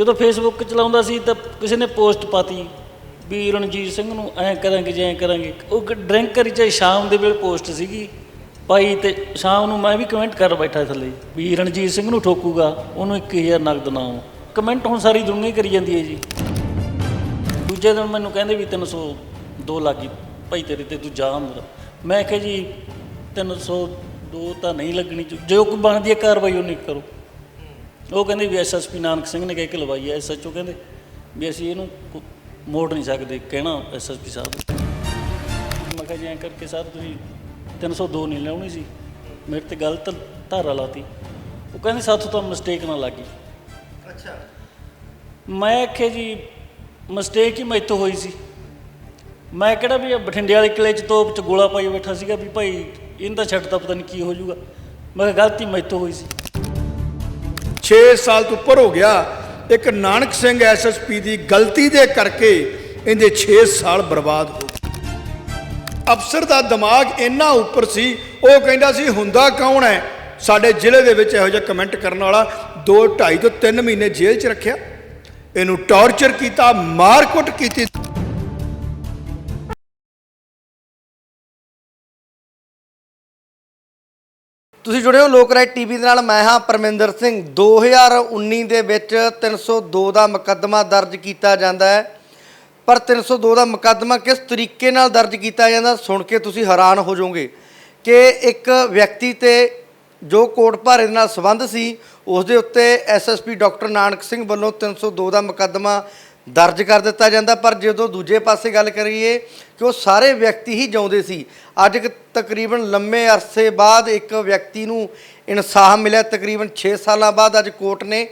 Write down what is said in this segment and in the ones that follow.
ਜਦੋਂ ਫੇਸਬੁੱਕ ਚਲਾਉਂਦਾ ਸੀ ਤਾਂ ਕਿਸੇ ਨੇ ਪੋਸਟ ਪਾਤੀ ਵੀ ਰਣਜੀਤ ਸਿੰਘ ਨੂੰ ਐਂ ਕਰਾਂਗੇ ਜੇ ਐਂ ਕਰਾਂਗੇ। ਉਹ ਡਰਿੰਕ ਕਰੀ ਚਾਹੇ ਸ਼ਾਮ ਦੇ ਵੇਲੇ ਪੋਸਟ ਸੀਗੀ। ਪਾਈ ਤੇ ਸ਼ਾਮ ਨੂੰ ਮੈਂ ਵੀ ਕਮੈਂਟ ਕਰ ਬੈਠਾ ਥੱਲੇ ਵੀ ਰਣਜੀਤ ਸਿੰਘ ਨੂੰ ਠੋਕੂਗਾ, ਉਹਨੂੰ 1000 ਨਗਦ ਨਾਮ ਕਮੈਂਟ ਹੁਣ ਸਾਰੀ ਦੁਨੀਆ ਹੀ ਕਰੀ ਜਾਂਦੀ ਹੈ ਜੀ। ਦੂਜੇ ਦਿਨ ਮੈਨੂੰ ਕਹਿੰਦੇ ਵੀ 302 ਲੱਗੀ ਭਾਈ ਤੇਰੇ ਤੇ ਤੂੰ ਜਾ ਅੰਦਰ। ਮੈਂ ਕਿਹਾ ਜੀ 302 ਤਾਂ ਨਹੀਂ ਲੱਗਣੀ। ਜੋ- ਜੋ ਕੋਈ ਬਣਦੀ ਹੈ ਕਾਰਵਾਈ ਉਹ ਨਹੀਂ ਕਰੋ। ਉਹ ਕਹਿੰਦੇ ਵੀ ਐਸਐਸਪੀ ਨਾਨਕ ਸਿੰਘ ਨੇ ਕਹਿ ਕੇ ਲਵਾਈ ਹੈ ਐਸਐਚਓ ਕਹਿੰਦੇ ਵੀ ਅਸੀਂ ਇਹਨੂੰ ਕੋ- ਮੋੜ ਨਹੀਂ ਸਕਦੇ ਕਹਿਣਾ ਐਸਐਸਪੀ ਸਾਹਿਬ ਨੂੰ। ਮੈਂ ਕਿਹਾ ਜੀ ਐਂ ਕਰਕੇ ਸਰ ਤੁਸੀਂ 302 ਨਹੀਂ ਲਾਉਣੀ ਸੀ ਮੇਰੇ ਤੇ ਗਲਤ ਧਾਰਾ ਲਾਤੀ। ਉਹ ਕਹਿੰਦੇ ਸਾਥੋਂ ਤਾਂ ਮਿਸਟੇਕ ਨਾ ਲੱਗੀ ਅੱਛਾ। ਮੈਂ ਆਖਿਆ ਜੀ ਮਿਸਟੇਕ ਹੀ ਮੈਥੋਂ ਹੋਈ ਸੀ। ਮੈਂ ਕਿਹੜਾ ਵੀ ਇਹ ਬਠਿੰਡੇ ਵਾਲੇ ਕਿਲੇ 'ਚ ਤੋਪ 'ਚ ਗੋਲਾ ਪਾਈ ਬੈਠਾ ਸੀਗਾ ਵੀ ਭਾਈ ਇਹਨਾਂ ਦਾ ਛੱਡ ਤਾਂ ਪਤਾ ਨਹੀਂ ਕੀ ਹੋ ਜਾਊਗਾ। ਮੈਂ ਕਿਹਾ ਗਲਤੀ ਮੈਥੋਂ ਹੋਈ ਸੀ। 6 ਸਾਲ ਤੋਂ ਉੱਪਰ ਹੋ ਗਿਆ, ਇੱਕ ਨਾਨਕ ਸਿੰਘ ਐਸਐਸਪੀ ਦੀ ਗਲਤੀ ਦੇ ਕਰਕੇ ਇਹਦੇ 6 ਸਾਲ ਬਰਬਾਦ ਹੋ ਗਏ। ਅਫਸਰ ਦਾ ਦਿਮਾਗ ਇੰਨਾ ਉੱਪਰ ਸੀ, ਉਹ ਕਹਿੰਦਾ ਸੀ, ਹੁੰਦਾ ਕੌਣ ਹੈ? ਸਾਡੇ ਜ਼ਿਲ੍ਹੇ ਦੇ ਵਿੱਚ ਇਹੋ ਜਿਹਾ ਕਮੈਂਟ ਕਰਨ ਵਾਲਾ 2 2.5 ਤੋਂ 3 ਮਹੀਨੇ ਜੇਲ੍ਹ 'ਚ ਰੱਖਿਆ। ਇਹਨੂੰ ਟੌਰਚਰ ਕੀਤਾ ਮਾਰਕੁੱਟ ਕੀਤੀ। ਤੁਸੀਂ ਜੁੜੇ ਹੋ ਲੋਕ ਰਾਏ ਟੀਵੀ ਦੇ ਨਾਲ। ਮੈਂ ਹਾਂ ਪਰਮਿੰਦਰ ਸਿੰਘ। 2019 ਦੇ ਵਿੱਚ 302 ਦਾ ਮੁਕੱਦਮਾ ਦਰਜ ਕੀਤਾ ਜਾਂਦਾ ਹੈ। ਪਰ 302 ਦਾ ਮੁਕੱਦਮਾ ਕਿਸ ਤਰੀਕੇ ਨਾਲ ਦਰਜ ਕੀਤਾ ਜਾਂਦਾ, ਸੁਣ ਕੇ ਤੁਸੀਂ ਹੈਰਾਨ ਹੋ ਜਾਓਗੇ ਕਿ ਇੱਕ ਵਿਅਕਤੀ ਤੇ ਜੋ ਕੋਟ ਭਾਰੇ ਦੇ ਨਾਲ ਸੰਬੰਧ ਸੀ, ਉਸ ਦੇ ਉੱਤੇ ਐਸਐਸਪੀ ਡਾਕਟਰ ਨਾਨਕ ਸਿੰਘ ਵੱਲੋਂ 302 ਦਾ ਮੁਕੱਦਮਾ ਦਰਜ ਕਰ ਦਿੱਤਾ ਜਾਂਦਾ ਪਰ ਜਦੋਂ ਦੂਜੇ ਪਾਸੇ ਗੱਲ ਕਰੀਏ ਕਿ ਉਹ ਸਾਰੇ ਵਿਅਕਤੀ ਹੀ ਜਿਉਂਦੇ ਸੀ ਅੱਜ ਤਕਰੀਬਨ ਲੰਮੇ ਅਰਸੇ ਬਾਅਦ ਇੱਕ ਵਿਅਕਤੀ ਨੂੰ ਇਨਸਾਫ ਮਿਲਿਆ ਤਕਰੀਬਨ 6 ਸਾਲਾਂ ਬਾਅਦ ਅੱਜ ਕੋਰਟ ਨੇ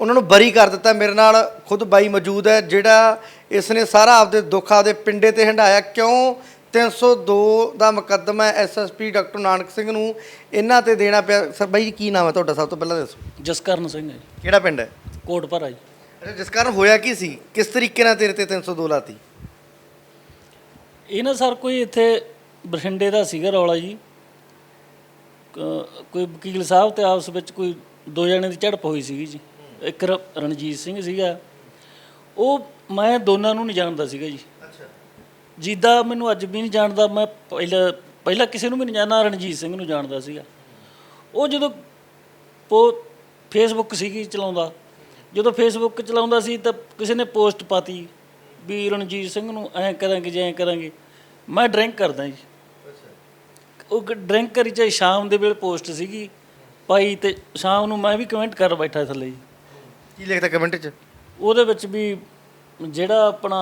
ਉਹਨਾਂ ਨੂੰ ਬਰੀ ਕਰ ਦਿੱਤਾ ਮੇਰੇ ਨਾਲ ਖੁਦ ਬਾਈ ਮੌਜੂਦ ਹੈ ਜਿਹੜਾ ਇਸ ਨੇ ਸਾਰਾ ਆਪਦੇ ਦੁੱਖ ਆਪਦੇ ਪਿੰਡੇ ਤੇ ਹੰਡਾਇਆ ਕਿਉਂ? 302 ਦਾ ਮੁਕੱਦਮਾ ਐਸਐਸਪੀ ਡਾਕਟਰ ਨਾਨਕ ਸਿੰਘ ਨੂੰ ਇਹਨਾਂ ਤੇ ਦੇਣਾ ਪਿਆ ਸਰ ਬਾਈ ਕੀ ਨਾਮ ਹੈ ਤੁਹਾਡਾ? ਸਭ ਤੋਂ ਪਹਿਲਾਂ ਦੱਸੋ। ਜਸਕਰਨ ਸਿੰਘ ਹੈ ਜੀ। ਕਿਹੜਾ ਪਿੰਡ ਹੈ? ਕੋਟ ਭਰਾ ਜੀ। ਅੱਛਾ ਜਿਸ ਕਾਰਨ ਹੋਇਆ ਕੀ ਸੀ? ਕਿਸ ਤਰੀਕੇ ਨਾਲ ਤੇਰੇ ਤੇ 302 ਲਾਤੀ? ਇਹ ਨਾ ਸਰ ਕੋਈ ਇੱਥੇ ਬਠਿੰਡੇ ਦਾ ਸੀਗਾ ਰੌਲਾ ਜੀ। ਕ- ਕੋਈ ਵਕੀਲ ਸਾਹਿਬ ਤੇ ਆਪਸ ਵਿੱਚ ਕੋਈ ਦੋ ਜਣੇ ਦੀ ਝੜਪ ਹੋਈ ਸੀਗੀ ਜੀ। ਇੱਕ ਰ- ਰਣਜੀਤ ਸਿੰਘ ਸੀਗਾ। ਉਹ ਮੈਂ ਦੋਨਾਂ ਨੂੰ ਨਹੀਂ ਜਾਣਦਾ ਸੀਗਾ ਜੀ। ਅੱਛਾ। ਜਿੱਦਾਂ ਮੈਨੂੰ ਅੱਜ ਵੀ ਨਹੀਂ ਜਾਣਦਾ ਮੈਂ ਪਹਿਲਾਂ ਪਹਿਲਾਂ ਕਿਸੇ ਨੂੰ ਵੀ ਨਹੀਂ ਜਾਣਦਾ ਰਣਜੀਤ ਸਿੰਘ ਨੂੰ ਜਾਣਦਾ ਸੀਗਾ। ਉਹ ਜਦੋਂ ਪੋ ਫੇਸਬੁੱਕ ਸੀਗੀ ਚਲਾਉਂਦਾ ਜਦੋਂ ਫੇਸਬੁੱਕ ਚਲਾਉਂਦਾ ਸੀ ਤਾਂ ਕਿਸੇ ਨੇ ਪੋਸਟ ਪਾਤੀ ਵੀ ਰਣਜੀਤ ਸਿੰਘ ਨੂੰ ਐਂ ਕਰਾਂਗੇ ਜੇ ਕਰਾਂਗੇ। ਮੈਂ ਡਰਿੰਕ ਕਰਦਾ ਜੀ। ਉਹ ਡਰਿੰਕ ਕਰੀ ਚਾਹੇ ਸ਼ਾਮ ਦੇ ਵੇਲੇ ਪੋਸਟ ਸੀਗੀ ਪਾਈ ਤੇ ਸ਼ਾਮ ਨੂੰ ਮੈਂ ਵੀ ਕਮੈਂਟ ਕਰ ਬੈਠਾ ਥੱਲੇ ਜੀ। ਕੀ ਲਿਖਦਾ ਕਮੈਂਟ 'ਚ? ਉਹਦੇ ਵਿੱਚ ਵੀ ਜਿਹੜਾ ਆਪਣਾ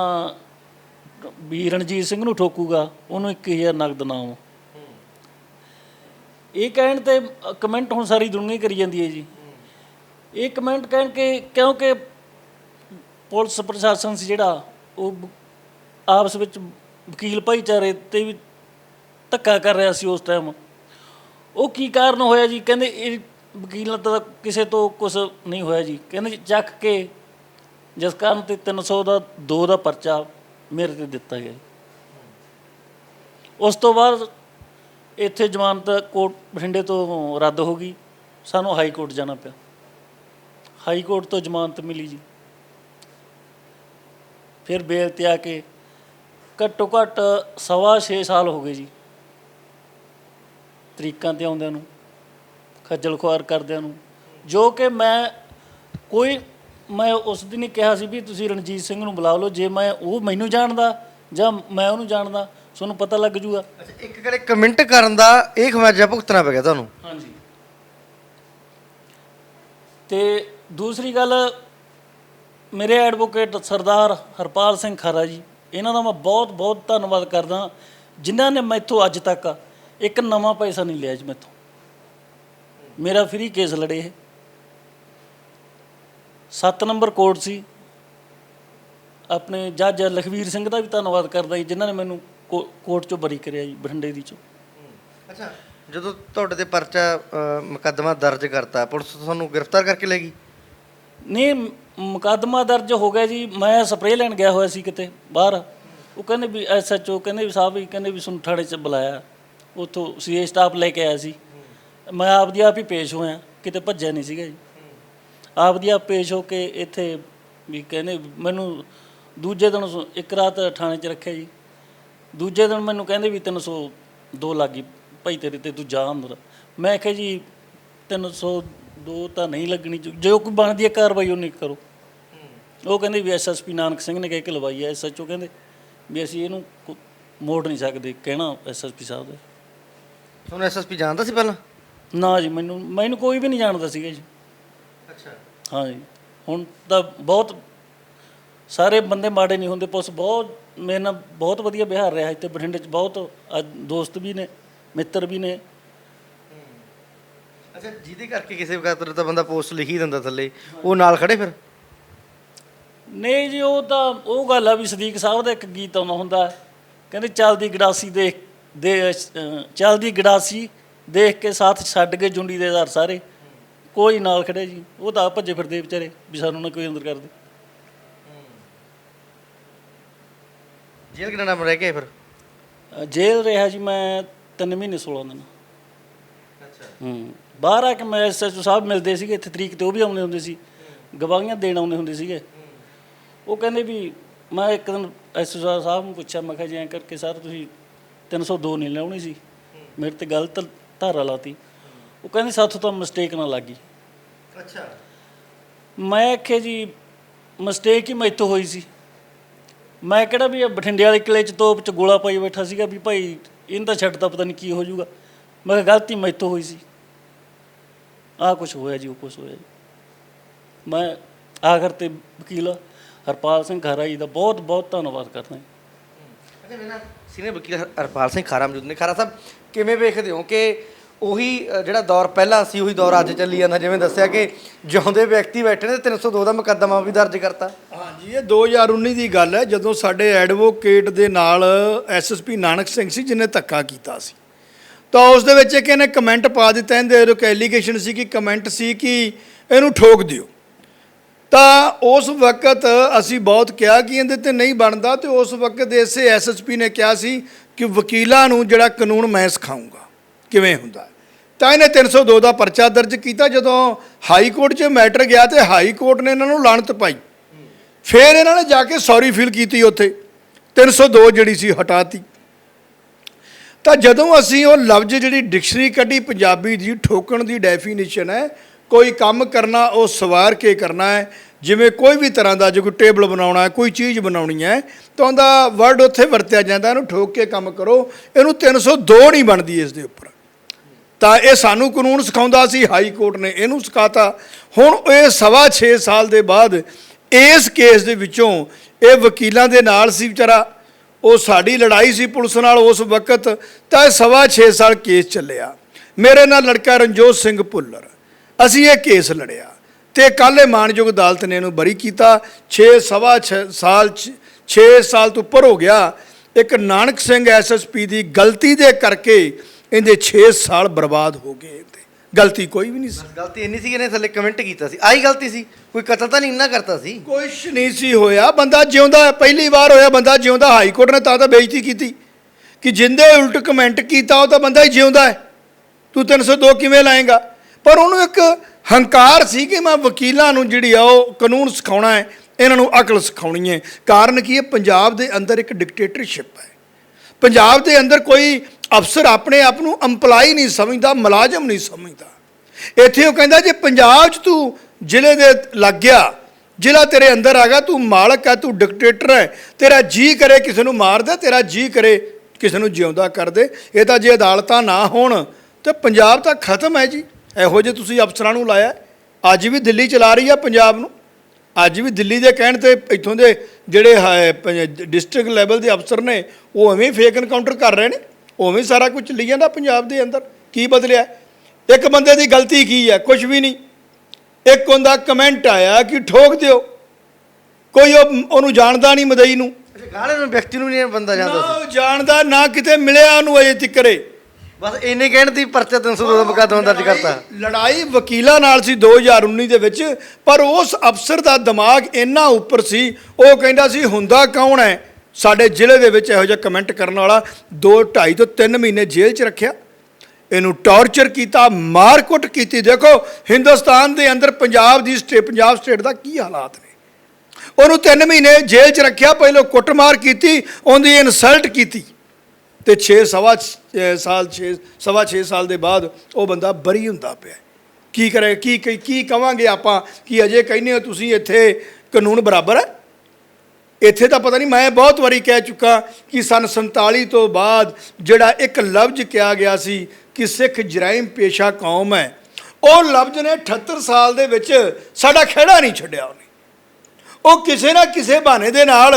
ਵੀ ਰਣਜੀਤ ਸਿੰਘ ਨੂੰ ਠੋਕੂਗਾ ਉਹਨੂੰ 1000 ਨਗਦ ਨਾਮ ਇਹ ਕਹਿਣ ਤੇ ਕਮੈਂਟ ਹੁਣ ਸਾਰੀ ਦੁਨੀਆ ਹੀ ਕਰੀ ਜਾਂਦੀ ਹੈ ਜੀ। ਇਹ ਕਮੈਂਟ ਕਹਿਣ ਕਿ ਕਿਉਂਕਿ ਪੁਲਿਸ ਪ੍ਰਸ਼ਾਸਨ ਸੀ ਜਿਹੜਾ, ਉਹ ਆਪਸ ਵਿੱਚ ਵਕੀਲ ਭਾਈਚਾਰੇ ਤੇ ਵੀ ਧੱਕਾ ਕਰ ਰਿਹਾ ਸੀ ਉਸ ਟਾਈਮ ਉਹ ਕੀ ਕਾਰਨ ਹੋਇਆ ਜੀ? ਕਹਿੰਦੇ ਇਹ ਵਕੀਲ ਨਾਲ ਕਿਸੇ ਤੋਂ ਕੁਝ ਨਹੀਂ ਹੋਇਆ ਜੀ। ਕਹਿੰਦੇ ਜੀ, ਚੱਕ ਕੇ ਜਿਸ ਕਾਰਨ ਤੇ 300 ਦਾ 2 ਦਾ ਪਰਚਾ ਮੇਰੇ ਤੇ ਦਿੱਤਾ ਗਿਆ। ਉਸ ਤੋਂ ਬਾਅਦ ਇੱਥੇ ਜ਼ਮਾਨਤ ਕੋਰਟ ਬਠਿੰਡੇ ਤੋਂ ਰੱਦ ਹੋ ਗਈ। ਸਾਨੂੰ ਹਾਈ ਕੋਰਟ ਜਾਣਾ ਪਿਆ। ਹਾਈ ਕੋਰਟ ਤੋਂ ਜ਼ਮਾਨਤ ਮਿਲੀ ਜੀ। ਫਿਰ ਬੇਲ ਤੇ ਆ ਕੇ ਘੱਟੋ ਘੱਟ ਸਵਾ 6 ਸਾਲ ਹੋ ਗਏ ਜੀ। ਤਰੀਕਾਂ ਤੇ ਆਉਂਦਿਆਂ ਨੂੰ ਖੱਜਲ ਖੁਆਰ ਕਰਦਿਆਂ ਨੂੰ ਜੋ ਕਿ ਮੈਂ ਕੋਈ ਮੈਂ ਉਸ ਦਿਨ ਹੀ ਕਿਹਾ ਸੀ ਵੀ ਤੁਸੀਂ ਰਣਜੀਤ ਸਿੰਘ ਨੂੰ ਬੁਲਾ ਲਓ ਜੇ ਮੈਂ ਉਹ ਮੈਨੂੰ ਜਾਣਦਾ ਜਾਂ ਮੈਂ ਉਹਨੂੰ ਜਾਣਦਾ ਤੁਹਾਨੂੰ ਪਤਾ ਲੱਗ ਜੂਗਾ। ਅੱਛਾ ਇੱਕ ਕਰੇ ਕਮੈਂਟ ਕਰਨ ਦਾ ਇਹ ਖਮਿਆਜਾ ਭੁਗਤਣਾ ਪੈ ਗਿਆ ਤੁਹਾਨੂੰ। ਹਾਂਜੀ। ਤੇ ਦੂਸਰੀ ਗੱਲ, ਮੇਰੇ ਐਡਵੋਕੇਟ ਸਰਦਾਰ ਹਰਪਾਲ ਸਿੰਘ ਖਰਾ ਜੀ, ਇਹਨਾਂ ਦਾ ਮੈਂ ਬਹੁਤ ਬਹੁਤ ਧੰਨਵਾਦ ਕਰਦਾ, ਜਿਨ੍ਹਾਂ ਨੇ ਮੈਥੋਂ ਅੱਜ ਤੱਕ ਇੱਕ ਨਵਾਂ ਪੈਸਾ ਨਹੀਂ ਲਿਆ ਜੀ ਮੈਥੋਂ। ਮੇਰਾ ਫ੍ਰੀ ਕੇਸ ਲੜੇ ਇਹ। 7 ਨੰਬਰ ਕੋਰਟ ਸੀ। ਆਪਣੇ ਜੱਜ ਲਖਵੀਰ ਸਿੰਘ ਦਾ ਵੀ ਧੰਨਵਾਦ ਕਰਦਾ ਜੀ, ਜਿਨ੍ਹਾਂ ਨੇ ਮੈਨੂੰ ਕੋ- ਕੋਰਟ ਚੋਂ ਬਰੀ ਕਰਿਆ ਜੀ, ਬਠਿੰਡੇ ਦੀ ਚੋਂ। ਅੱਛਾ, ਜਦੋਂ ਤੁਹਾਡੇ ਤੇ ਪਰਚਾ ਮੁਕੱਦਮਾ ਦਰਜ ਕਰਤਾ, ਪੁਲਿਸ ਤੁਹਾਨੂੰ ਗ੍ਰਿਫਤਾਰ ਕਰਕੇ ਲੈ ਗਈ? ਨਹੀਂ, ਮੁਕੱਦਮਾ ਦਰਜ ਹੋ ਗਿਆ ਜੀ, ਮੈਂ ਸਪਰੇਅ ਲੈਣ ਗਿਆ ਹੋਇਆ ਸੀ ਕਿਤੇ, ਬਾਹਰ। ਉਹ ਕਹਿੰਦੇ ਵੀ ਐਸਐਚਓ ਕਹਿੰਦੇ ਵੀ ਸਾਹਿਬ ਜੀ, ਕਹਿੰਦੇ ਵੀ ਤੁਹਾਨੂੰ ਥਾਣੇ 'ਚ ਬੁਲਾਇਆ। ਉੱਥੋਂ ਸੀਏ ਸਟਾਫ ਲੈ ਕੇ ਆਇਆ ਸੀ। ਮੈਂ ਆਪਦੀ ਆਪ ਹੀ ਪੇਸ਼ ਹੋਇਆ, ਕਿਤੇ ਭੱਜਿਆ ਨਹੀਂ ਸੀਗਾ ਜੀ। ਆਪਦੀ ਆਪ ਪੇਸ਼ ਹੋ ਕੇ ਇੱਥੇ ਵੀ ਕਹਿੰਦੇ ਮੈਨੂੰ ਦੂਜੇ ਦਿਨ ਇੱਕ ਰਾਤ ਥਾਣੇ 'ਚ ਰੱਖਿਆ ਜੀ। ਦੂਜੇ ਦਿਨ ਮੈਨੂੰ ਕਹਿੰਦੇ ਵੀ 302 ਲੱਗੀ ਭਾਈ ਤੇਰੇ ਤੇ ਤੂੰ ਜਾ ਅੰਦਰ ਮੈਂ ਕਿਹਾ ਜੀ 302 ਤਾਂ ਨਹੀਂ ਲੱਗਣੀ ਜੋ- ਜੋ ਕੋਈ ਬਣਦੀ ਹੈ ਕਾਰਵਾਈ ਉਹ ਨਹੀਂ ਕਰੋ। ਉਹ ਕਹਿੰਦੇ ਵੀ ਐਸਐਸਪੀ ਨਾਨਕ ਸਿੰਘ ਨੇ ਕਹਿ ਕੇ ਲਵਾਈ ਹੈ ਐਸਐਚਓ ਕਹਿੰਦੇ ਵੀ ਅਸੀਂ ਇਹਨੂੰ ਕੋ- ਮੋੜ ਨਹੀਂ ਸਕਦੇ ਕਹਿਣਾ ਐਸਐਸਪੀ ਸਾਹਿਬ ਦਾ। ਤੁਹਾਨੂੰ ਐਸਐਸਪੀ ਜਾਣਦਾ ਸੀ ਪਹਿਲਾਂ? ਨਾ ਜੀ ਮੈਨੂੰ ਮੈਨੂੰ ਕੋਈ ਵੀ ਨਹੀਂ ਜਾਣਦਾ ਸੀਗਾ ਜੀ। ਅੱਛਾ। ਹਾਂ ਜੀ ਹੁਣ ਤਾਂ ਬਹੁਤ ਸਾਰੇ ਬੰਦੇ ਮਾੜੇ ਨਹੀਂ ਹੁੰਦੇ ਪੁਲਿਸ ਬਹੁਤ ਮੇਰੇ ਨਾਲ ਬਹੁਤ ਵਧੀਆ ਵਿਹਾਰ ਰਿਹਾ ਇੱਥੇ ਬਠਿੰਡੇ 'ਚ ਬਹੁਤ ਅੱਜ ਦੋਸਤ ਵੀ ਨੇ ਮਿੱਤਰ ਵੀ ਨੇ। ਅੱਛਾ ਜਿਹਦੇ ਕਰਕੇ ਕਿਸੇ ਵਕਤ ਤਾਂ ਬੰਦਾ ਪੋਸਟ ਲਿਖ ਦਿੰਦਾ ਥੱਲੇ ਉਹ ਨਾਲ ਖੜੇ ਫਿਰ? ਨਹੀਂ ਜੀ ਉਹ ਤਾਂ ਉਹ ਗੱਲ ਆ ਵੀ ਸਦੀਕ ਸਾਹਿਬ ਦਾ ਇੱਕ ਗੀਤ ਆਉਂਦਾ ਹੁੰਦਾ। ਕਹਿੰਦੇ ਚੱਲਦੀ ਗੜਾਸੀ ਦੇਖ ਦੇ ਚੱਲਦੀ ਗੜਾਸੀ ਦੇਖ ਕੇ ਸਾਥ ਛੱਡ ਕੇ ਜੁੰਡੀ ਦੇ ਦਰ ਸਾਰੇ। ਕੋਈ ਨਾਲ ਖੜੇ ਜੀ ਉਹ ਤਾਂ ਭੱਜੇ ਫਿਰਦੇ ਵਿਚਾਰੇ ਵੀ ਸਾਨੂੰ ਨਾ ਕੋਈ ਅੰਦਰ ਕਰ ਦੇ। ਜੇਲ੍ਹ ਕਿੰਨਾ ਨਾਮ ਰਹਿ ਗਿਆ ਫਿਰ? ਜੇਲ੍ਹ ਰਿਹਾ ਜੀ ਮੈਂ 3 ਮਹੀਨੇ 16 ਦਿਨ। ਹੂੰ। ਬਾਹਰ ਆ ਕੇ ਮੈਂ ਐਸਐਚਓ ਸਾਹਿਬ ਮਿਲਦੇ ਸੀਗੇ ਇੱਥੇ ਤਰੀਕ ਤੇ ਉਹ ਵੀ ਆਉਂਦੇ ਹੁੰਦੇ ਸੀ। ਗਵਾਹੀਆਂ ਦੇਣ ਆਉਂਦੇ ਹੁੰਦੇ ਸੀਗੇ। ਉਹ ਕਹਿੰਦੇ ਵੀ ਮੈਂ ਇੱਕ ਦਿਨ ਐਸਐਚਓ ਸਾਹਿਬ ਨੂੰ ਪੁੱਛਿਆ ਮੈਂ ਕਿਹਾ ਜੀ ਐਂ ਕਰਕੇ ਸਰ ਤੁਸੀਂ 302 ਨਹੀਂ ਲਾਉਣੀ ਸੀ। ਮੇਰੇ ਤੇ ਗਲਤ ਧਾਰਾ ਲਾਤੀ। ਉਹ ਕਹਿੰਦੇ ਸਾਥੋਂ ਤਾਂ ਮਿਸਟੇਕ ਨਾ ਲੱਗੀ ਅੱਛਾ। ਮੈਂ ਆਖਿਆ ਜੀ ਮਿਸਟੇਕ ਹੀ ਮੈਥੋਂ ਹੋਈ ਸੀ। ਮੈਂ ਕਿਹੜਾ ਵੀ ਇਹ ਬਠਿੰਡੇ ਵਾਲੇ ਕਿਲੇ ਚ ਤੋਪ ਚ ਗੋਲਾ ਪਾਈ ਬੈਠਾ ਸੀਗਾ ਵੀ ਭਾਈ ਇਹਨੂੰ ਤਾਂ ਛੱਡਦਾ ਪਤਾ ਨਹੀਂ ਕੀ ਹੋ ਜਾਊਗਾ। ਮੈਂ ਕਿਹਾ ਗਲਤੀ ਮੈਥੋਂ ਹੋਈ ਸੀ। ਆਹ ਕੁਝ ਹੋਇਆ ਜੀ ਉਹ ਕੁਝ ਹੋਇਆ ਜੀ। ਮੈਂ ਆਖਰ ਤੇ ਵਕੀਲ ਹਰਪਾਲ ਸਿੰਘ ਖਾਰਾ ਜੀ ਦਾ ਬਹੁਤ ਬਹੁਤ ਧੰਨਵਾਦ ਕਰਦਾ ਹਾਂ ਸੀਨੀਅਰ ਵਕੀਲ ਹਰ- ਹਰਪਾਲ ਸਿੰਘ ਖਾਰਾ ਮੌਜੂਦ ਨੇ। ਖਾਰਾ ਸਾਹਿਬ ਕਿਵੇਂ ਵੇਖਦੇ ਹੋ ਕਿ ਉਹੀ ਜਿਹੜਾ ਦੌਰ ਪਹਿਲਾਂ ਸੀ ਉਹੀ ਦੌਰ ਅੱਜ ਚੱਲੀ ਜਾਂਦਾ ਜਿਵੇਂ ਦੱਸਿਆ ਕਿ ਜਿਉਂਦੇ ਵਿਅਕਤੀ ਬੈਠੇ ਨੇ ਤੇ 302 ਦਾ ਮੁਕੱਦਮਾ ਵੀ ਦਰਜ ਕਰਤਾ। ਹਾਂਜੀ ਇਹ 2019 ਦੀ ਗੱਲ ਹੈ ਜਦੋਂ ਸਾਡੇ ਐਡਵੋਕੇਟ ਦੇ ਨਾਲ ਐਸਐਸਪੀ ਨਾਨਕ ਸਿੰਘ ਸੀ ਜਿਹਨੇ ਧੱਕਾ ਕੀਤਾ ਸੀ। ਤਾਂ ਉਸ ਦੇ ਵਿੱਚ ਇੱਕ ਇਹਨੇ ਕਮੈਂਟ ਪਾ ਦਿੱਤਾ ਇਹਦੇ ਇੱਕ ਐਲੀਗੇਸ਼ਨ ਸੀ ਕਿ ਕਮੈਂਟ ਸੀ ਕਿ ਇਹਨੂੰ ਠੋਕ ਦਿਓ। ਤਾਂ ਉਸ ਵਕਤ ਅਸੀਂ ਬਹੁਤ ਕਿਹਾ ਕਿ ਇਹਦੇ ਤੇ ਨਹੀਂ ਬਣਦਾ ਤੇ ਉਸ ਵਕਤ ਇਸੇ ਐਸਐਸਪੀ ਨੇ ਕਿਹਾ ਸੀ ਕਿ ਵਕੀਲਾਂ ਨੂੰ ਜਿਹੜਾ ਕਾਨੂੰਨ ਮੈਂ ਸਿਖਾਉਂਗਾ ਕਿਵੇਂ ਹੁੰਦਾ। ਤਾਂ ਇਹਨੇ 302 ਦਾ ਪਰਚਾ ਦਰਜ ਕੀਤਾ ਜਦੋਂ ਹਾਈ ਕੋਰਟ 'ਚ ਮੈਟਰ ਗਿਆ ਤੇ ਹਾਈ ਕੋਰਟ ਨੇ ਇਹਨਾਂ ਨੂੰ ਲਾਣਤ ਪਾਈ। ਫਿਰ ਇਹਨਾਂ ਨੇ ਜਾ ਕੇ ਸੌਰੀ ਫੀਲ ਕੀਤੀ ਉੱਥੇ। 302 ਜਿਹੜੀ ਸੀ ਹਟਾਤੀ। ਤਾਂ ਜਦੋਂ ਅਸੀਂ ਉਹ ਲਫ਼ਜ਼ ਜਿਹੜੀ ਡਿਕਸ਼ਨਰੀ ਕੱਢੀ, ਪੰਜਾਬੀ ਦੀ, ਠੋਕਣ ਦੀ ਡੈਫੀਨੇਸ਼ਨ ਹੈ, ਕੋਈ ਕੰਮ ਕਰਨਾ, ਉਹ ਸਵਾਰ ਕੇ ਕਰਨਾ ਹੈ। ਜਿਵੇਂ ਕੋਈ ਵੀ ਤਰ੍ਹਾਂ ਦਾ, ਜੇ ਕੋਈ ਟੇਬਲ ਬਣਾਉਣਾ ਹੈ, ਕੋਈ ਚੀਜ਼ ਬਣਾਉਣੀ ਹੈ, ਤਾਂ ਉਹਦਾ ਵਰਡ ਉੱਥੇ ਵਰਤਿਆ ਜਾਂਦਾ, ਇਹਨੂੰ ਠੋਕ ਕੇ ਕੰਮ ਕਰੋ। ਇਹਨੂੰ 302 ਨਹੀਂ ਬਣਦੀ ਇਸ ਦੇ ਉੱਪਰ। ਤਾਂ ਇਹ ਸਾਨੂੰ ਕਾਨੂੰਨ ਸਿਖਾਉਂਦਾ ਸੀ, ਹਾਈ ਕੋਰਟ ਨੇ ਇਹਨੂੰ ਸਿਖਾਤਾ। ਹੁਣ ਇਹ ਸਵਾ 6 ਸਾਲ ਦੇ ਬਾਅਦ ਇਸ ਕੇਸ ਦੇ ਵਿੱਚੋਂ ਇਹ ਵਕੀਲਾਂ ਦੇ ਨਾਲ ਸੀ ਵਿਚਾਰਾ। ਉਹ ਸਾਡੀ ਲੜਾਈ ਸੀ ਪੁਲਿਸ ਨਾਲ ਉਸ ਵਕਤ, ਤਾਂ ਇਹ ਸਵਾ 6 ਸਾਲ ਕੇਸ ਚੱਲਿਆ। ਮੇਰੇ ਨਾਲ ਲੜਕਾ ਰਣਜੋਤ ਸਿੰਘ ਭੁੱਲਰ। ਅਸੀਂ ਇਹ ਕੇਸ ਲੜਿਆ ਤੇ ਕੱਲ੍ਹ ਇਹ ਮਾਨਯੋਗ ਅਦਾਲਤ ਨੇ ਇਹਨੂੰ ਬਰੀ ਕੀਤਾ। 6 ਸਵਾ 6 ਸਾਲ 6 ਸਾਲ ਤੋਂ ਉੱਪਰ ਹੋ ਗਿਆ। ਇੱਕ ਨਾਨਕ ਸਿੰਘ ਐਸਐਸਪੀ ਦੀ ਗਲਤੀ ਦੇ ਕਰਕੇ ਇਹਦੇ 6 ਸਾਲ ਬਰਬਾਦ ਹੋ ਗਏ। ਗਲਤੀ ਕੋਈ ਵੀ ਨਹੀਂ ਸੀ। ਗਲਤੀ ਇੰਨੀ ਸੀ ਕਿ ਇਹਨੇ ਥੱਲੇ ਕਮੈਂਟ ਕੀਤਾ ਸੀ। ਆਹੀ ਗਲਤੀ ਸੀ। ਕੋਈ ਕਤਲ ਤਾਂ ਨਹੀਂ ਇੰਨਾ ਕਰਤਾ ਸੀ? ਕੁਛ ਨਹੀਂ ਸੀ ਹੋਇਆ। ਬੰਦਾ ਜਿਉਂਦਾ ਹੈ, ਪਹਿਲੀ ਵਾਰ ਹੋਇਆ ਬੰਦਾ ਜਿਉਂਦਾ ਹਾਈ ਕੋਰਟ ਨੇ ਤਾਂ ਤਾਂ ਬੇਇੱਜ਼ਤੀ ਕੀਤੀ। ਕਿ ਜਿੰਦੇ ਉਲਟ ਕਮੈਂਟ ਕੀਤਾ ਉਹ ਤਾਂ ਬੰਦਾ ਹੀ ਜਿਉਂਦਾ ਹੈ। ਤੂੰ 302 ਕਿਵੇਂ ਲਾਏਗਾ? ਪਰ ਉਹਨੂੰ ਇੱਕ ਹੰਕਾਰ ਸੀ ਕਿ ਮੈਂ ਵਕੀਲਾਂ ਨੂੰ ਜਿਹੜੀ ਆ ਉਹ ਕਾਨੂੰਨ ਸਿਖਾਉਣਾ ਹੈ ਇਹਨਾਂ ਨੂੰ ਅਕਲ ਸਿਖਾਉਣੀ ਹੈ। ਕਾਰਨ ਕੀ ਹੈ? ਪੰਜਾਬ ਦੇ ਅੰਦਰ ਇੱਕ ਡਿਕਟੇਟਰਸ਼ਿਪ ਹੈ। ਪੰਜਾਬ ਦੇ ਅੰਦਰ ਕੋਈ ਅਫਸਰ ਆਪਣੇ ਆਪ ਨੂੰ EMPLOYE ਨਹੀਂ ਸਮਝਦਾ, ਮੁਲਾਜ਼ਮ ਨਹੀਂ ਸਮਝਦਾ। ਇੱਥੇ ਉਹ ਕਹਿੰਦਾ, ਜੇ ਪੰਜਾਬ 'ਚ ਤੂੰ ਜ਼ਿਲ੍ਹੇ ਦੇ ਲੱਗ ਗਿਆ, ਜ਼ਿਲ੍ਹਾ ਤੇਰੇ ਅੰਦਰ ਆ ਗਿਆ, ਤੂੰ ਮਾਲਕ ਹੈ ਤੂੰ ਡਿਕਟੇਟਰ ਹੈ ਤੇਰਾ ਜੀ ਕਰੇ ਕਿਸੇ ਨੂੰ ਮਾਰ ਦੇ, ਤੇਰਾ ਜੀ ਕਰੇ ਕਿਸੇ ਨੂੰ ਜਿਉਂਦਾ ਕਰ ਦੇ। ਇਹ ਤਾਂ ਜੇ ਅਦਾਲਤਾਂ ਨਾ ਹੋਣ, ਤੇ ਪੰਜਾਬ ਤਾਂ ਖਤਮ ਹੈ ਜੀ। ਇਹੋ ਜਿਹੇ ਤੁਸੀਂ ਅਫਸਰਾਂ ਨੂੰ ਲਾਇਆ। ਅੱਜ ਵੀ ਦਿੱਲੀ ਚਲਾ ਰਹੀ ਆ ਪੰਜਾਬ ਨੂੰ। ਅੱਜ ਵੀ ਦਿੱਲੀ ਦੇ ਕਹਿਣ ਤੇ ਇੱਥੋਂ ਦੇ ਜਿਹੜੇ ਡਿਸਟ੍ਰਿਕਟ ਲੈਵਲ ਦੇ ਅਫਸਰ ਨੇ, ਉਹ ਐਵੇਂ ਫੇਕ ਐਨਕਾਊਂਟਰ ਕਰ ਰਹੇ ਨੇ। ਉਵੇਂ ਸਾਰਾ ਕੁਝ ਚੱਲੀ ਜਾਂਦਾ ਪੰਜਾਬ ਦੇ ਅੰਦਰ। ਕੀ ਬਦਲਿਆ? ਇੱਕ ਬੰਦੇ ਦੀ ਗਲਤੀ ਕੀ ਹੈ? ਕੁਝ ਵੀ ਨਹੀਂ। ਇੱਕ ਉਹਦਾ ਕਮੈਂਟ ਆਇਆ ਕਿ ਠੋਕ ਦਿਓ। ਕੋਈ ਉਹ ਉਹਨੂੰ ਜਾਣਦਾ ਨਹੀਂ ਮਦਈ ਨੂੰ। ਗਾਲੇ ਨੂੰ ਵਿਅਕਤੀ ਨੂੰ ਨਹੀਂ ਬੰਦਾ ਨਾ ਜਾਂਦਾ ਉਹ ਜਾਣਦਾ ਨਾ ਕਿਤੇ ਮਿਲਿਆ ਉਹਨੂੰ ਅਜੇ ਤਿੱਕਰੇ ਬਸ ਇੰਨੇ ਕਹਿਣ ਦੀ ਪਰਚਾ 302 ਦਾ ਮੁਕੱਦਮਾ ਦਰਜ ਕਰਤਾ। ਲੜਾਈ ਵਕੀਲਾਂ ਨਾਲ ਸੀ 2019 ਦੇ ਵਿੱਚ ਪਰ ਉਸ ਅਫਸਰ ਦਾ ਦਿਮਾਗ ਇੰਨਾ ਉੱਪਰ ਸੀ ਉਹ ਕਹਿੰਦਾ ਸੀ ਹੁੰਦਾ ਕੌਣ ਹੈ? ਸਾਡੇ ਜ਼ਿਲ੍ਹੇ ਦੇ ਵਿੱਚ ਇਹੋ ਜਿਹਾ ਕਮੈਂਟ ਕਰਨ ਵਾਲਾ 2 2.5 ਤੋਂ 3 ਮਹੀਨੇ ਜੇਲ੍ਹ 'ਚ ਰੱਖਿਆ। ਇਹਨੂੰ ਟੌਰਚਰ ਕੀਤਾ ਮਾਰਕੁੱਟ ਕੀਤੀ। ਦੇਖੋ, ਹਿੰਦੁਸਤਾਨ ਦੇ ਅੰਦਰ ਪੰਜਾਬ ਦੀ ਸਟੇ, ਪੰਜਾਬ ਸਟੇਟ ਦਾ ਕੀ ਹਾਲਾਤ ਨੇ? ਉਹਨੂੰ 3 ਮਹੀਨੇ ਜੇਲ੍ਹ 'ਚ ਰੱਖਿਆ, ਪਹਿਲਾਂ ਕੁੱਟਮਾਰ ਕੀਤੀ, ਉਹਦੀ ਇਨਸਲਟ ਕੀਤੀ। ਤੇ 6 ਸਵਾ ਸਾਲ 6 ਸਵਾ 6 ਸਾਲ ਦੇ ਬਾਅਦ ਉਹ ਬੰਦਾ ਬਰੀ ਹੁੰਦਾ ਪਿਆ। ਕੀ ਕਰੇ ਕੀ ਕੀ ਕੀ ਕਵਾਂਗੇ ਆਪਾਂ? ਕਿ ਅਜੇ ਕਹਿੰਦੇ ਹੋ ਤੁਸੀਂ ਇੱਥੇ ਕਾਨੂੰਨ ਬਰਾਬਰ ਹੈ? ਇੱਥੇ ਤਾਂ ਪਤਾ ਨਹੀਂ ਮੈਂ ਬਹੁਤ ਵਾਰੀ ਕਹਿ ਚੁੱਕਾ ਕਿ ਸਨ 47 ਤੋਂ ਬਾਅਦ ਜਿਹੜਾ ਇੱਕ ਲਫ਼ਜ਼ ਕਿਹਾ ਗਿਆ ਸੀ ਕਿ ਸਿੱਖ ਜਰਾਇਮ ਪੇਸ਼ਾ ਕੌਮ ਹੈ, ਉਹ ਲਫ਼ਜ਼ ਨੇ 78 ਸਾਲ ਦੇ ਵਿੱਚ ਸਾਡਾ ਖਹਿੜਾ ਨਹੀਂ ਛੱਡਿਆ ਉਹਨੇ। ਉਹ ਕਿਸੇ ਨਾ ਕਿਸੇ ਬਹਾਨੇ ਦੇ ਨਾਲ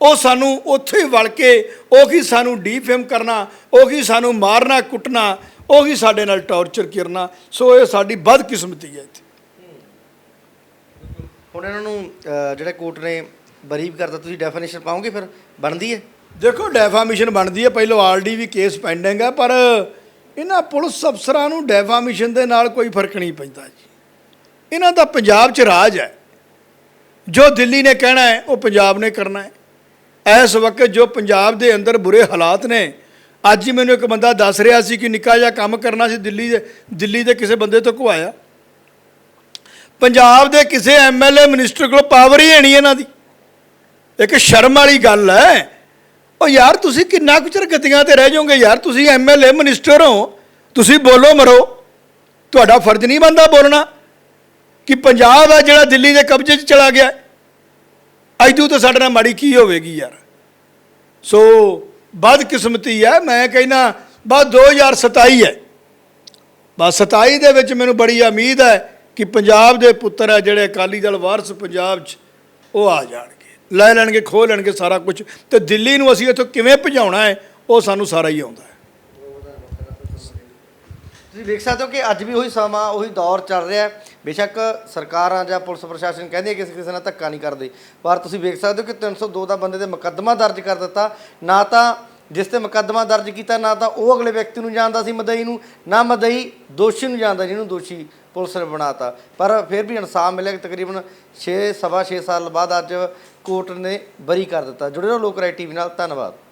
ਉਹ ਸਾਨੂੰ ਉੱਥੇ ਹੀ ਵੜ ਕੇ ਉਹ ਕੀ ਸਾਨੂੰ ਡੀਫੇਮ ਕਰਨਾ, ਉਹ ਕੀ ਸਾਨੂੰ ਮਾਰਨਾ, ਕੁੱਟਣਾ, ਉਹ ਕੀ ਸਾਡੇ ਨਾਲ ਟੌਰਚਰ ਕਰਨਾ, ਸੋ ਇਹ ਸਾਡੀ ਬਦਕਿਸਮਤੀ ਹੈ ਇੱਥੇ। ਹੁਣ ਇਹਨਾਂ ਨੂੰ ਜਿਹੜੇ ਕੋਰਟ ਨੇ ਬਰੀ ਕਰਦਾ, ਤੁਸੀਂ ਡੈਫੀਨੇਸ਼ਨ ਪਾਓਗੇ ਫਿਰ? ਬਣਦੀ ਹੈ? ਦੇਖੋ ਡੈਫਾਮੇਸ਼ਨ ਬਣਦੀ ਹੈ। ਪਹਿਲਾਂ ਆਲਰੇਡੀ ਵੀ ਕੇਸ ਪੈਂਡਿੰਗ ਹੈ, ਪਰ ਇਹਨਾਂ ਪੁਲਿਸ ਅਫਸਰਾਂ ਨੂੰ ਡੈਫਾਮੇਸ਼ਨ ਦੇ ਨਾਲ ਕੋਈ ਫ਼ਰਕ ਨਹੀਂ ਪੈਂਦਾ ਜੀ। ਇਹਨਾਂ ਦਾ ਪੰਜਾਬ 'ਚ ਰਾਜ ਹੈ। ਜੋ ਦਿੱਲੀ ਨੇ ਕਹਿਣਾ ਹੈ, ਉਹ ਪੰਜਾਬ ਨੇ ਕਰਨਾ ਹੈ। ਇਸ ਵਕਤ ਜੋ ਪੰਜਾਬ ਦੇ ਅੰਦਰ ਬੁਰੇ ਹਾਲਾਤ ਨੇ, ਅੱਜ ਹੀ ਮੈਨੂੰ ਇੱਕ ਬੰਦਾ ਦੱਸ ਰਿਹਾ ਸੀ ਕਿ ਨਿੱਕਾ ਜਿਹਾ ਕੰਮ ਕਰਨਾ ਸੀ ਦਿੱਲੀ ਦੇ ਦਿੱਲੀ ਦੇ ਕਿਸੇ ਬੰਦੇ ਤੋਂ ਘਵਾਇਆ ਪੰਜਾਬ ਦੇ ਕਿਸੇ ਐਮਐਲਏ ਮਿਨਿਸਟਰ ਕੋਲ ਪਾਵਰ ਹੀ ਹੈ ਨਹੀਂ ਇਹਨਾਂ ਦੀ। ਇੱਕ ਸ਼ਰਮ ਵਾਲੀ ਗੱਲ ਹੈ। ਉਹ ਯਾਰ ਤੁਸੀਂ ਕਿੰਨਾ ਕੁ ਚਿਰ ਗਤੀਆਂ ਤੇ ਰਹਿ ਜਾਓਗੇ? ਯਾਰ ਤੁਸੀਂ ਐਮਐਲਏ ਮਿਨਿਸਟਰ ਹੋ। ਤੁਸੀਂ ਬੋਲੋ ਮਰੋ। ਤੁਹਾਡਾ ਫਰਜ਼ ਨਹੀਂ ਬਣਦਾ ਬੋਲਣਾ। ਕਿ ਪੰਜਾਬ ਹੈ ਜਿਹੜਾ ਦਿੱਲੀ ਦੇ ਕਬਜ਼ੇ 'ਚ ਚਲਾ ਗਿਆ। ਅੱਜ ਤੋਂ ਤਾਂ ਸਾਡੇ ਨਾਲ ਮਾੜੀ ਕੀ ਹੋਵੇਗੀ ਯਾਰ। ਸੋ ਬਦਕਿਸਮਤੀ ਹੈ। ਮੈਂ ਕਹਿੰਦਾ ਬਸ 2027 ਹੈ। ਬਸ 27 ਦੇ ਵਿੱਚ ਮੈਨੂੰ ਬੜੀ ਉਮੀਦ ਹੈ ਕਿ ਪੰਜਾਬ ਦੇ ਪੁੱਤਰ ਹੈ ਜਿਹੜੇ ਅਕਾਲੀ ਦਲ ਵਾਰਸ ਪੰਜਾਬ 'ਚ, ਉਹ ਆ ਜਾਣਗੇ। ਲੈ ਲੈਣਗੇ, ਖੋਹ ਲੈਣਗੇ ਸਾਰਾ ਕੁਝ ਤੇ ਦਿੱਲੀ ਨੂੰ ਅਸੀਂ ਇੱਥੋਂ ਕਿਵੇਂ ਭਜਾਉਣਾ ਹੈ, ਉਹ ਸਾਨੂੰ ਸਾਰਾ ਹੀ ਆਉਂਦਾ ਹੈ। ਤੁਸੀਂ ਵੇਖ ਸਕਦੇ ਹੋ ਕਿ ਅੱਜ ਵੀ ਉਹੀ ਸਮਾਂ, ਉਹੀ ਦੌਰ ਚੱਲ ਰਿਹਾ ਹੈ। ਬੇਸ਼ੱਕ ਸਰਕਾਰਾਂ ਜਾਂ ਪੁਲਿਸ ਪ੍ਰਸ਼ਾਸਨ ਕਹਿੰਦੇ ਆ ਕਿਸੇ ਕਿਸੇ ਨਾਲ ਧੱਕਾ ਨਹੀਂ ਕਰਦੇ। ਪਰ ਤੁਸੀਂ ਵੇਖ ਸਕਦੇ ਹੋ ਕਿ 302 ਦਾ ਬੰਦੇ ਤੇ ਮੁਕੱਦਮਾ ਦਰਜ ਕਰ ਦਿੱਤਾ। ਨਾ ਤਾਂ ਜਿਸ ਤੇ ਮੁਕੱਦਮਾ ਦਰਜ ਕੀਤਾ, ਨਾ ਤਾਂ ਉਹ ਅਗਲੇ ਵਿਅਕਤੀ ਨੂੰ ਜਾਣਦਾ ਸੀ ਮਦਈ ਨੂੰ, ਨਾ ਮਦਈ ਦੋਸ਼ੀ ਨੂੰ ਜਾਣਦਾ ਜਿਹਨੂੰ ਦੋਸ਼ੀ ਪੁਲਿਸ ਨੇ ਬਣਾਤਾ। ਪਰ ਫਿਰ ਵੀ ਇਨਸਾਫ ਮਿਲਿਆ ਕਿ ਤਕਰੀਬਨ 6 ਸਵਾ 6 ਸਾਲ ਬਾਅਦ ਅੱਜ ਕੋਰਟ ਨੇ ਬਰੀ ਕਰ ਦਿੱਤਾ। ਜੁੜੇ ਰਹੋ ਲੋਕ ਰਾਏ ਟੀਵੀ ਨਾਲ। ਧੰਨਵਾਦ।